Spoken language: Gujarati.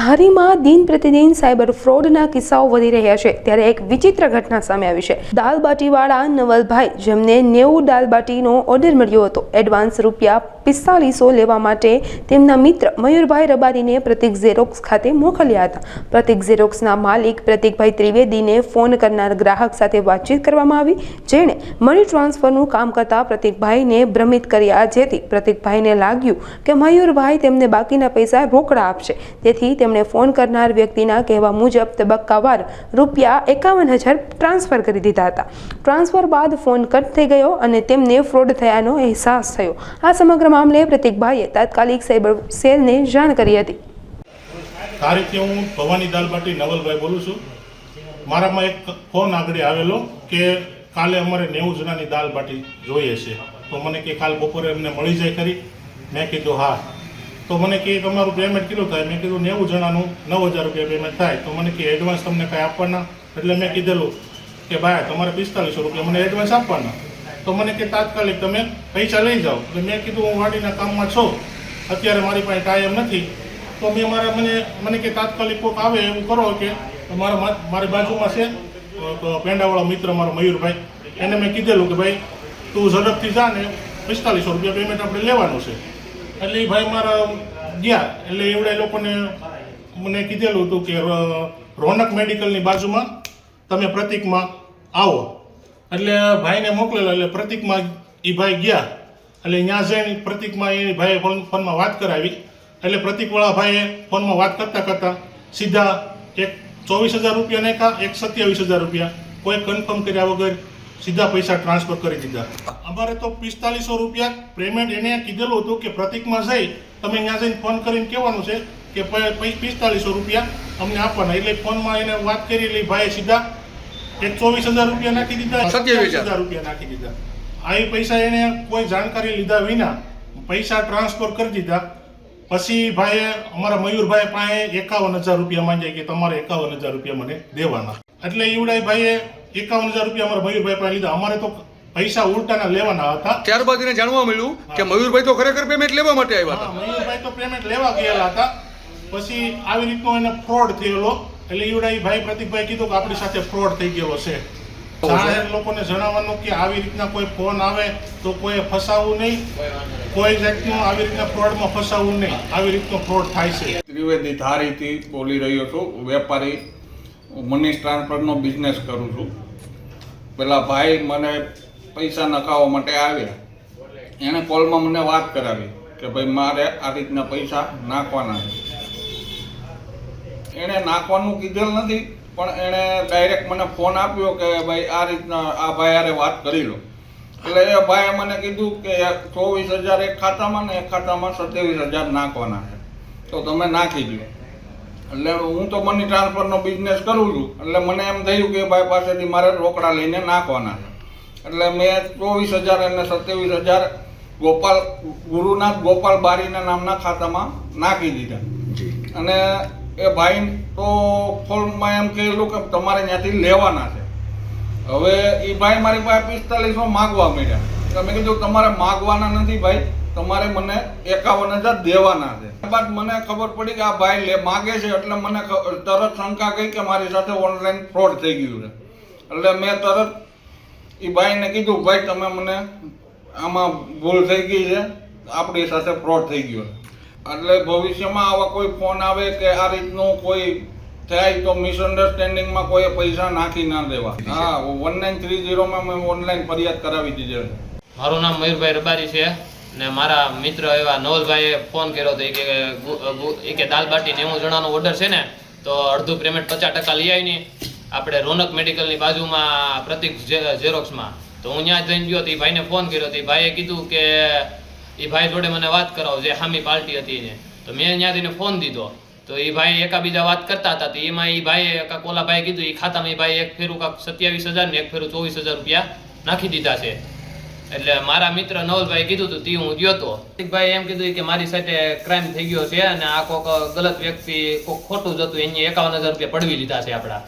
ધારીમાં દિન પ્રતિદિન સાયબર ફ્રોડના કિસ્સાઓ વધી રહ્યા છે. ત્યારે એક વિચિત્ર ઘટના સામે આવી છે. દાલબાટીવાળા નવલભાઈ, જેમને નેવું દાલબાટીનો ઓર્ડર મળ્યો હતો એડવાન્સ રૂપિયા પિસ્તાલીસો લેવા માટે તેમના મિત્ર મયુરભાઈ રબારીને પ્રતિક ઝેરોક્સ ખાતે મોકલ્યા હતા. પ્રતિક ઝેરોક્સના માલિક પ્રતિકભાઈ ત્રિવેદીને ફોન કરનાર ગ્રાહક સાથે વાતચીત કરવામાં આવી, જેણે મની ટ્રાન્સફરનું કામ કરતા પ્રતિકભાઈને ભ્રમિત કર્યા. જેથી પ્રતિકભાઈને લાગ્યું કે મયુરભાઈ તેમને બાકીના પૈસા રોકડા આપશે. તેથી તેમણે ફોન કરનાર વ્યક્તિના કહેવા મુજબ તબક્કાવાર રૂપિયા એકાવન હજાર ટ્રાન્સફર કરી દીધા હતા. ટ્રાન્સફર બાદ ફોન કટ થઈ ગયો અને તેમને ફ્રોડ થયાનો અહેસાસ થયો. આ સમગ્ર મામલે પ્રતિકભાઈએ તાત્કાલિક સાયબર સેલને જાણ કરી હતી. તારીખે હું ભવાની દાલબાટી નવલભાઈ બોલું છું. મારામાં એક ફોન આગળ આવેલો કે કાલે અમારે નેવું જણાની દાલબાટી જોઈએ છે. તો મને કે કાલ બપોરે એમને મળી જાય ખરી? મેં કીધું, હા. તો મને કે તમારું પેમેન્ટ કેટલું થાય? મેં કીધું નેવું જણાનું નવ હજાર રૂપિયા પેમેન્ટ થાય. તો મને કે એડવાન્સ તમને કાંઈ આપવાના? એટલે મેં કીધેલું કે ભાઈ, તમારે પિસ્તાલીસો રૂપિયા મને એડવાન્સ આપવાના. તો મને કે તાત્કાલિક તમે પૈસા લઈ જાઓ. એટલે મેં કીધું હું વાડીના કામમાં છું. અત્યારે મારી પાસે ટાઈમ નથી. તો મેં મારા મને મને કે તાત્કાલિક કોઈક આવે એવું કરો કે મારા મારી બાજુમાં છે પેંડાવાળા મિત્ર મારો મયુરભાઈ. એને મેં કીધેલું કે ભાઈ, તું ઝડપથી જા ને પિસ્તાલીસો રૂપિયા પેમેન્ટ આપણે લેવાનું છે. એટલે એ ભાઈ મારા ગયા. એટલે એવડે લોકોને મને કીધેલું હતું કે રોનક મેડિકલની બાજુમાં તમે પ્રતિકમાં આવો. એટલે ભાઈને મોકલેલો, એટલે પ્રતિકમાં એ ભાઈ ગયા. એટલે ત્યાં જઈને પ્રતિકમાં એ ભાઈએ ફોનમાં વાત કરાવી. એટલે પ્રતિકવાળા ભાઈએ ફોનમાં વાત કરતાં કરતાં સીધા એક ચોવીસ હજાર રૂપિયા નાખ્યા, એક સત્યાવીસ હજાર રૂપિયા. કોઈ કન્ફર્મ કર્યા વગર સીધા પૈસા ટ્રાન્સફર કરી દીધા. અમારે તો પિસ્તાલીસો રૂપિયા પેમેન્ટ એને કીધેલું હતું કે પ્રતિકમાં જઈ તમે ત્યાં જઈને ફોન કરીને કહેવાનું છે કે પિસ્તાલીસો રૂપિયા અમને આપવાના. એટલે ફોનમાં એને વાત કરી એટલે ભાઈએ સીધા એક ચોવીસ હજાર રૂપિયા નાખી દીધા સત્યાવીસ હજાર. રૂપિયા નાખી દીધા. આ પૈસા એને કોઈ જાણકારી લીધા વિના પૈસા ટ્રાન્સફર કરી દીધા. પછી ભાઈએ અમારા મયુરભાઈ પાસે એકાવન હજાર રૂપિયા માંગ્યા કે તમારે એકાવન હજાર રૂપિયા મને દેવાના. એટલે ઈવડાઈ ભાઈએ એકાવન હજાર રૂપિયા અમારા મયુરભાઈ પાસે લીધા. અમારે તો પૈસા ઉલટાના લેવાના હતા. ત્યારબાદ એને જાણવા મળ્યું કે મયુરભાઈ તો ખરેખર પેમેન્ટ લેવા માટે આવ્યા હતા. મયુરભાઈ તો પેમેન્ટ લેવા ગયેલા હતા. પછી આવી રીતનો એને ફ્રોડ થયેલો. એટલે ઈવડા ભાઈ પ્રતિકભાઈ કીધું કે આપણી સાથે ફ્રોડ થઈ ગયેલો છે. જાહેર લોકોને જણાવવાનું કે આવી રીતના કોઈ ફોન આવે તો કોઈ ફસાવવું નહીં. કોઈ જાતનું આવી રીતના ફ્રોડમાં ફસાવવું નહીં. આવી રીતનો ફ્રોડ થાય છે. ત્રિવેદી ધારીથી બોલી રહ્યો છું. વેપારી મની ટ્રાન્સફરનો બિઝનેસ કરું છું. પેલા ભાઈ મને પૈસા નખાવવા માટે આવ્યા. એણે કોલમાં મને વાત કરાવી કે ભાઈ, મારે આ રીતના પૈસા નાખવાના છે. એણે નાખવાનું કીધેલ નથી, પણ એણે ડાયરેક્ટ મને ફોન આપ્યો કે, ભાઈ, આ રીતના આ ભાઈ હારે વાત કરી લો. એટલે એ ભાઈએ મને કીધું કે ચોવીસ હજાર એક ખાતામાં ને એક ખાતામાં સત્યાવીસ હજાર નાખવાના છે. તો તમે નાખી દો એટલે હું તો મની ટ્રાન્સફરનો બિઝનેસ કરું છું. એટલે મને એમ થયું કે ભાઈ પાસેથી મારે રોકડા લઈને નાખવાના છે. એટલે મેં ચોવીસ હજાર અને સત્યાવીસ હજાર ગોપાલ ગુરુનાથ ગોપાલ બારીના નામના ખાતામાં નાખી દીધા. અને એ ભાઈ તો ફોનમાં એમ કહેલું કે તમારે ત્યાંથી લેવાના છે. હવે એ ભાઈ મારી પાસે પિસ્તાલીસો માગવા મળ્યા તમે મેં કીધું તમારે માગવાના નથી ભાઈ. તમારે મને એકાવન હજાર દેવાના છે. ત્યારબાદ મને ખબર પડી કે આ ભાઈ લે માગે છે એટલે મને તરત શંકા ગઈ કે મારી સાથે ઓનલાઈન ફ્રોડ થઈ ગયું છે. એટલે મેં તરત એ ભાઈને કીધું ભાઈ તમે મને આમાં ભૂલ થઈ ગઈ છે. આપણી સાથે ફ્રોડ થઈ ગયો છે. એટલે ભવિષ્યમાં આવા કોઈ ફોન આવે કે આ રીતનું કોઈ થાય તો મિસઅન્ડરસ્ટેન્ડિંગમાં કોઈ પૈસા નાખી ના દેવા. હા વન નાઇન થ્રી ઝીરોમાં મેં ઓનલાઈન ફરિયાદ કરાવી દીધી છે. મારું નામ મયુરભાઈ રબારી છે. ને મારા મિત્ર એવા નવલભાઈએ ફોન કર્યો હતો એ કે દાલ બાટી નેવું જણાનો ઓર્ડર છે ને, તો અડધું પેમેન્ટ પચાસ ટકા લઈ આવીને આપણે રોનક મેડિકલની બાજુમાં પ્રતિક ઝેરોક્સમાં તો હું ત્યાં જઈને ગયો તો એ ભાઈને ફોન કર્યો તો એ ભાઈએ કીધું કે, એ ભાઈ જોડે મને વાત કરાવો, જે હામી પાર્ટી હતી એને. તો મેં ત્યાંથી ફોન દીધો. તો એ ભાઈ એકાબીજા વાત કરતા હતા તો એમાં એ ભાઈએ કાંક ઓલા ભાઈ કીધું એ ખાતામાં એ ભાઈ એક ફેરું કાંક સત્યાવીસ હજાર ને એક ફેરું ચોવીસ હજાર રૂપિયા નાખી દીધા છે. એટલે મારા મિત્ર નવલભાઈ કીધું હતું તે હું ગયો તો. ભાઈ એમ કીધું કે મારી સાથે ક્રાઇમ થઈ ગયો છે અને આ કોક ગલત વ્યક્તિ કોક ખોટું જ હતું, એની એકાવન હજાર રૂપિયા પડવી લીધા છે આપણા.